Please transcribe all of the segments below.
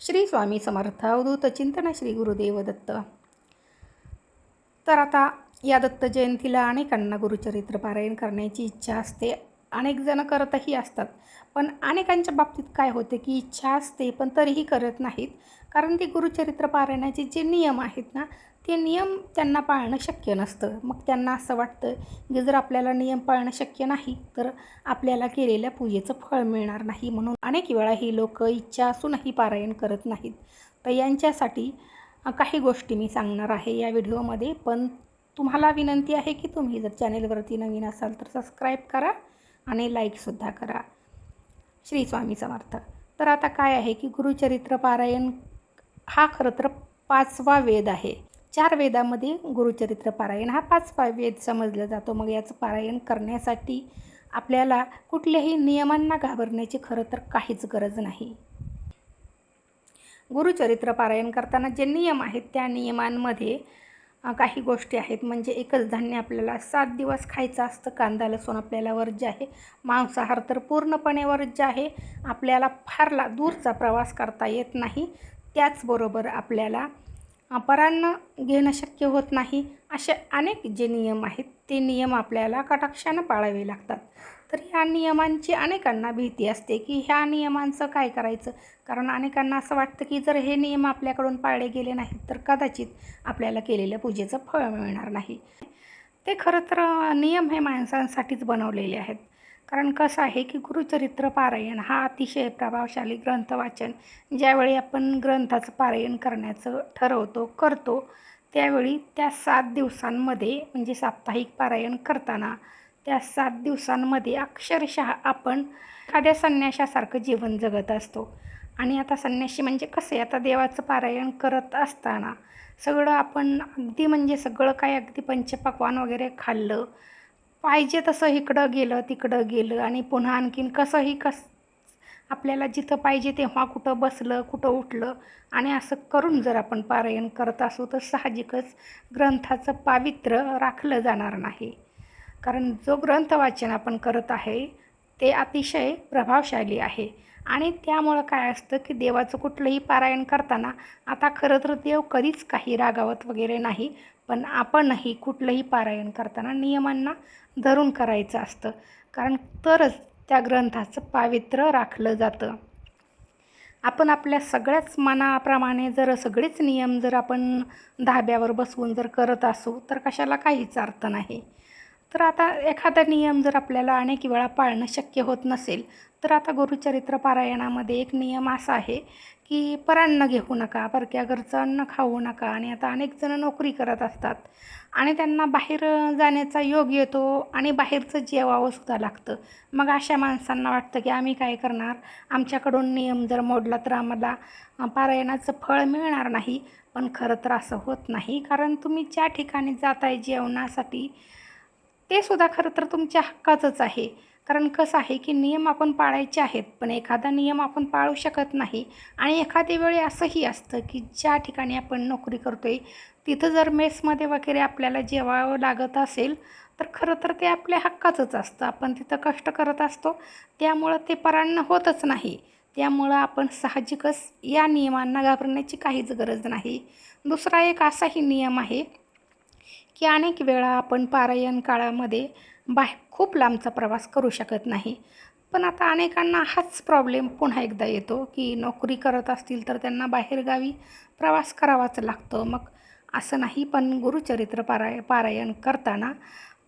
श्री स्वामी समर्थ अवधूत चिंतन श्री गुरुदेव दत्त. तर आता या दत्त जयंतीला अनेकांना गुरुचरित्र पारायण करण्याची इच्छा असते. अनेक जण करतही असतात. पण अनेकांच्या बाबतीत काय होते की इच्छा असते पण तरीही करत नाहीत. कारण ती गुरुचरित्र पारायणाचे जे नियम आहेत ना ते नियम त्यांना पाळणं शक्य नसतं. मग त्यांना असं वाटतं की जर आपल्याला नियम पाळणं शक्य नाही तर आपल्याला केलेल्या पूजेचं फळ मिळणार नाही म्हणून अनेक वेळा ही लोक इच्छा असूनही पारायण करत नाहीत. तर यांच्यासाठी काही गोष्टी मी सांगणार आहे या व्हिडिओमध्ये. पण तुम्हाला विनंती आहे की तुम्ही जर चॅनेलवरती नवीन असाल तर सबस्क्राईब करा. आणि लाईकसुद्धा करा. श्री स्वामी समर्थ. तर आता काय आहे की गुरुचरित्र पारायण हा खरं तर पाचवा वेद आहे. चार वेदामध्ये गुरुचरित्र पारायण हा पाचवा वेद समजला जातो. मग याचं पारायण करण्यासाठी आपल्याला कुठल्याही नियमांना घाबरण्याची खरं तर काहीच गरज नाही. गुरुचरित्र पारायण करताना जे नियम आहेत त्या नियमांमध्ये काही गोष्टी आहेत. म्हणजे एकच धान्य आपल्याला सात दिवस खायचं असतं. कांदा लसूण आपल्याला वर्ज्य आहे. मांसाहार तर पूर्णपणे वर्ज्य आहे. आपल्याला फार ला दूरचा प्रवास करता येत नाही. त्याचबरोबर आपल्याला परान्न घेणं शक्य होत नाही. असे अनेक जे नियम आहेत ते नियम आपल्याला कटाक्षानं पाळावे लागतात. तर ह्या नियमांची अनेकांना भीती असते की ह्या नियमांचं काय करायचं? कारण अनेकांना असं वाटतं की जर हे नियम आपल्याकडून पाळले गेले नाहीत तर कदाचित आपल्याला केलेल्या पूजेचं फळ मिळणार नाही. ते खरं तर नियम हे माणसांसाठीच बनवलेले आहेत. कारण कसं आहे की गुरुचरित्र पारायण हा अतिशय प्रभावशाली ग्रंथ वाचन ज्यावेळी आपण ग्रंथाचं पारायण करण्याचं ठरवतो करतो त्यावेळी त्या सात दिवसांमध्ये म्हणजे साप्ताहिक पारायण करताना त्या सात दिवसांमध्ये अक्षरशः आपण एखाद्या संन्याशासारखं जीवन जगत असतो. आणि आता संन्याशी म्हणजे कसं आहे? आता देवाचं पारायण करत असताना सगळं आपण अगदी म्हणजे सगळं काय अगदी पंचपक्वान वगैरे खाल्लं. पाहिजे तसं इकडं गेलं तिकडं गेलं आणि पुन्हा आणखीन कसंही कस आपल्याला जिथं पाहिजे तेव्हा कुठं बसलं कुठं उठलं आणि असं करून जर आपण पारायण करत असू तर साहजिकच ग्रंथाचं पावित्र्य राखलं जाणार नाही. कारण जो ग्रंथ वाचन आपण करत आहे ते अतिशय प्रभावशाली आहे. आणि त्यामुळं काय असतं की देवाचं कुठलंही पारायण करताना आता खरं तर देव कधीच काही रागावत वगैरे नाही पण आपणही कुठलंही पारायण करताना नियमांना धरून करायचं असतं. कारण तरच त्या ग्रंथाचं पावित्र्य राखलं जातं. आपण आपल्या सगळ्याच मनाप्रमाणे जर सगळेच नियम जर आपण धाब्यावर बसवून जर करत असू तर कशाला काहीच अर्थ नाही. तर आता एखादा नियम जर आपल्याला अनेक वेळा पाळणं शक्य होत नसेल तर आता गुरुचरित्र पारायणामध्ये एक नियम असा आहे की परान्न घेऊ नका परक्या घरचं अन्न खाऊ नका आणि आता अनेक जण नोकरी करत असतात आणि त्यांना बाहेर जाण्याचा योग येतो आणि बाहेरचं जेवावं सुद्धा लागतं. मग अशा माणसांना वाटतं की आम्ही काय करणार? आमच्याकडून नियम जर मोडला तर आम्हाला पारायणाचं फळ मिळणार नाही पण खरं तर असं होत नाही. कारण तुम्ही ज्या ठिकाणी जाताय जेवणासाठी ते सुद्धा खरं तर तुमच्या हक्काचंच आहे. कारण कसं आहे की नियम आपण पाळायचे आहेत पण एखादा नियम आपण पाळू शकत नाही. आणि एखाद्या वेळी असंही असतं की ज्या ठिकाणी आपण नोकरी करतो आहे तिथं जर मेसमध्ये वगैरे आपल्याला जेवावं लागत असेल तर खरं तर ते आपल्या हक्काचंच असतं. आपण तिथं कष्ट करत असतो त्यामुळं ते परान्न होतच नाही. त्यामुळं आपण साहजिकच या नियमांना घाबरण्याची काहीच गरज नाही. दुसरा एक असाही नियम आहे की अनेक वेळा आपण पारायण काळामध्ये बाहे खूप लांबचा प्रवास करू शकत नाही. पण आता अनेकांना हाच प्रॉब्लेम पुन्हा एकदा येतो की नोकरी करत असतील तर त्यांना बाहेरगावी प्रवास करावाच लागतो. मग असं नाही पण गुरुचरित्र पाराय पारायण करताना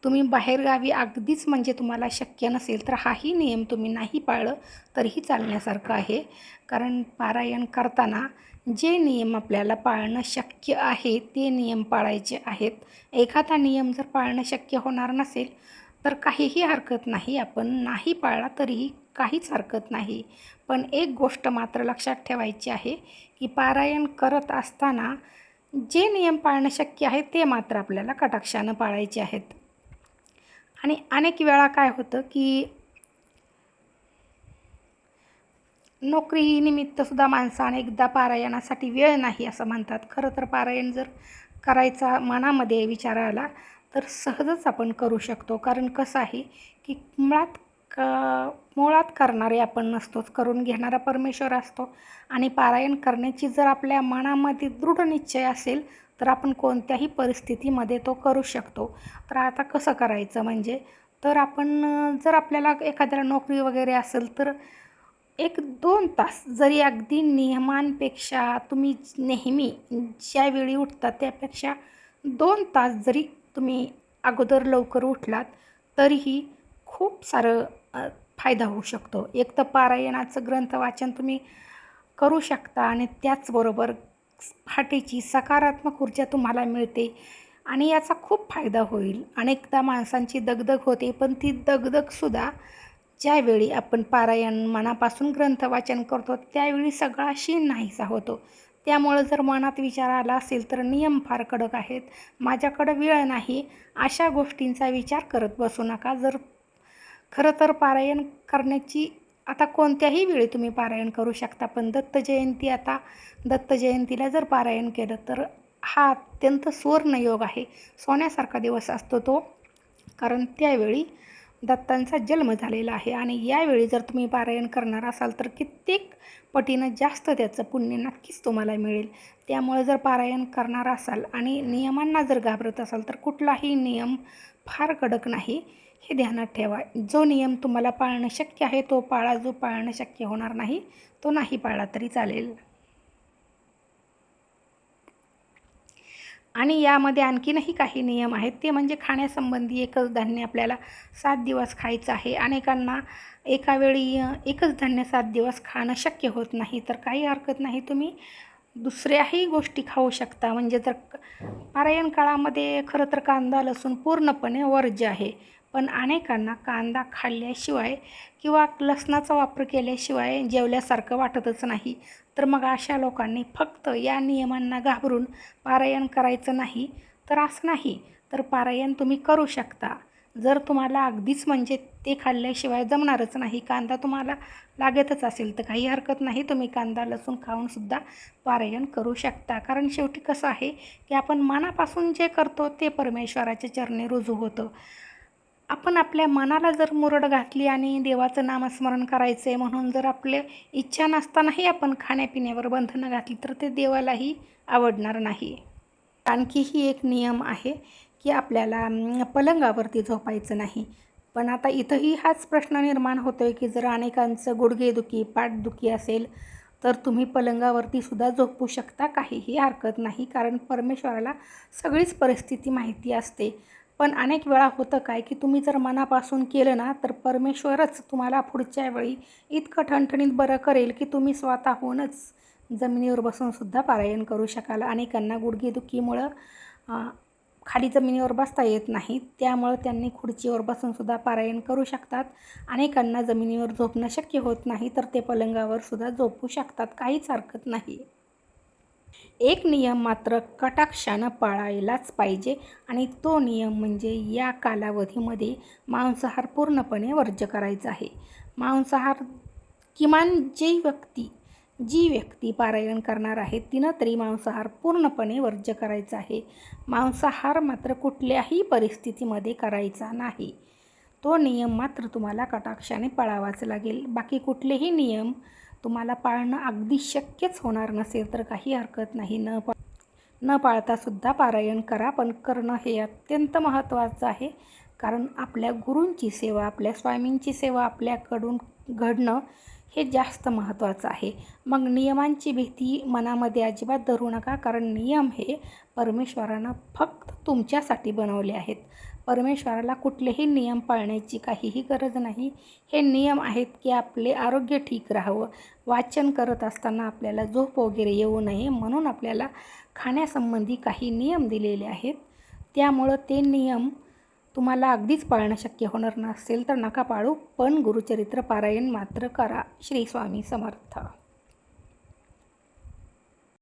तुम्ही बाहेरगावी अगदीच म्हणजे तुम्हाला शक्य नसेल तर हाही नियम तुम्ही नाही पाळलं तरीही चालण्यासारखं आहे. कारण पारायण करताना जे नियम आपल्याला पाळणं शक्य आहे ते नियम पाळायचे आहेत. एखादा नियम जर पाळणं शक्य होणार नसेल तर काहीही हरकत नाही. आपण नाही पाळला तरीही काहीच हरकत नाही. पण एक गोष्ट मात्र लक्षात ठेवायची आहे की पारायण करत असताना जे नियम पाळणं शक्य आहे ते मात्र आपल्याला कटाक्षानं पाळायचे आहेत. आणि अनेक वेळा काय होतं की नोकरीनिमित्तसुद्धा माणसं अनेकदा पारायणासाठी वेळ नाही असं म्हणतात. खरं तर पारायण जर करायचा मनामध्ये विचार आला तर सहजच आपण करू शकतो. कारण कसं आहे की मुळात क मुळात करणारे आपण नसतोच. करून घेणारा परमेश्वर असतो. आणि पारायण करण्याची जर आपल्या मनामध्ये दृढ निश्चय असेल तर आपण कोणत्याही परिस्थितीमध्ये तो करू शकतो. तर आता कसं करायचं म्हणजे तर आपण जर आपल्याला एखाद्याला नोकरी वगैरे असेल तर एक दोन तास जरी अगदी नियमांपेक्षा तुम्ही नेहमी ज्यावेळी उठतात त्यापेक्षा दोन तास जरी तुम्ही अगोदर लवकर उठलात तरीही खूप सारं फायदा होऊ शकतो. एक तर पारायणाचं ग्रंथ वाचन तुम्ही करू शकता आणि त्याचबरोबर पहाटेची सकारात्मक ऊर्जा तुम्हाला मिळते आणि याचा खूप फायदा होईल. अनेकदा माणसांची दगदग होते पण ती दगदगसुद्धा ज्यावेळी आपण पारायण मनापासून ग्रंथ वाचन करतो त्यावेळी सगळा शीण नाहीसा होतो. त्यामुळं जर मनात विचार आला असेल तर नियम फार कडक आहेत. माझ्याकडं वेळ नाही. अशा गोष्टींचा विचार करत बसू नका. जर खरं तर पारायण करण्याची आता कोणत्याही वेळी तुम्ही पारायण करू शकता पण दत्त जयंती आता दत्त जयंतीला जर पारायण केलं तर हा अत्यंत सुवर्णयोग आहे. सोन्यासारखा दिवस असतो तो कारण त्यावेळी दत्तांचा जन्म झालेला आहे आणि यावेळी जर तुम्ही पारायण करणार असाल तर कित्येक पटीनं जास्त त्याचं पुण्य नक्कीच तुम्हाला मिळेल. त्यामुळे जर पारायण करणार असाल आणि नियमांना जर घाबरत असाल तर कुठलाही नियम फार कडक नाही. हे ध्यानात ठेवा. जो नियम तुम्हाला पाळणं शक्य आहे तो पाळा. जो पाळणं शक्य होणार नाही तो नाही पाळला तरी चालेल. आणि यामध्ये आणखीनही काही नियम आहेत. ते म्हणजे खाण्यासंबंधी एकच धान्य आपल्याला सात दिवस खायचं आहे. अनेकांना एका वेळी एकच धान्य सात दिवस खाणं शक्य होत नाही. तर काही हरकत नाही तुम्ही. दुसऱ्याही गोष्टी खाऊ शकता. म्हणजे जर पारायण काळामध्ये खरं तर कांदा लसूण पूर्णपणे वर्ज्य आहे. पण अनेकांना कांदा खाल्ल्याशिवाय किंवा लसणाचा वापर केल्याशिवाय जेवल्यासारखं वाटतच नाही. तर मग अशा लोकांनी फक्त या नियमांना घाबरून पारायण करायचं नाही तर असं नाही. तर पारायण तुम्ही करू शकता. जर तुम्हाला अगदीच म्हणजे ते खाल्ल्याशिवाय जमणारच नाही कांदा तुम्हाला लागतच असेल तर काही हरकत नाही तुम्ही कांदा लसूण खाऊनसुद्धा पारायण करू शकता. कारण शेवटी कसं आहे की आपण मनापासून जे करतो ते परमेश्वराच्या चरणी रुजू होतं. आपण आपल्या मनाला जर मुरड घातली आणि देवाचं नामस्मरण करायचं आहे म्हणून जर आपले इच्छा नसतानाही आपण खाण्यापिण्यावर बंधनं घातली तर ते देवालाही आवडणार नाही. आणखी ही एक नियम आहे की आपल्याला पलंगावरती झोपायचं नाही. पण आता इथंही हाच प्रश्न निर्माण होतो आहे की जर अनेकांचं गुडघेदुखी पाठदुखी असेल तर तुम्ही पलंगावरती सुद्धा झोपू शकता. काहीही हरकत नाही कारण परमेश्वराला सगळीच परिस्थिती माहिती असते. पण अनेक वेळा होतं काय की तुम्ही जर मनापासून केलं ना तर परमेश्वरच तुम्हाला पुढच्या वेळी इतकं ठणठणीत बरं करेल की तुम्ही स्वतःहूनच जमिनीवर बसूनसुद्धा पारायण करू शकाल. अनेकांना गुडघेदुखीमुळं खाली जमिनीवर बसता येत नाही. त्यामुळं त्यांनी खुर्चीवर बसूनसुद्धा पारायण करू शकतात. अनेकांना जमिनीवर झोपणं शक्य होत नाही तर ते पलंगावर सुद्धा झोपू शकतात. काहीच हरकत नाही. एक नियम मात्र कटाक्षानं पाळायलाच पाहिजे आणि तो नियम म्हणजे या कालावधीमध्ये मांसाहार पूर्णपणे वर्ज्य करायचा आहे. मांसाहार किमान जी व्यक्ती जी व्यक्ती पारायण करणार आहे तिनं तरी मांसाहार पूर्णपणे वर्ज्य करायचा आहे. मांसाहार मात्र कुठल्याही परिस्थितीमध्ये करायचा नाही. तो नियम मात्र तुम्हाला कटाक्षाने पाळावाच लागेल. बाकी कुठलेही नियम तुम्हाला पाळणं अगदी शक्यच होणार नसेल तर काही हरकत नाही. न पा न पाळतासुद्धा पारायण करा पण करणं हे अत्यंत महत्त्वाचं आहे. कारण आपल्या गुरूंची सेवा आपल्या स्वामींची सेवा आपल्याकडून घडणं हे जास्त महत्त्वाचं आहे. मग नियमांची भीती मनामध्ये अजिबात धरू नका कारण नियम हे परमेश्वरानं फक्त तुमच्यासाठी बनवले आहेत. परमेश्वराला कुठलेही नियम पाळण्याची काहीही गरज नाही. हे नियम आहेत की आपले आरोग्य ठीक राहावं. वाचन करत असताना आपल्याला झोप वगैरे येऊ नये म्हणून आपल्याला खाण्यासंबंधी काही नियम दिलेले आहेत. त्यामुळं ते नियम तुम्हाला अगदीच पाळणं शक्य होणार नसेल तर नका पाळू पण गुरुचरित्र पारायण मात्र करा. श्री स्वामी समर्थ.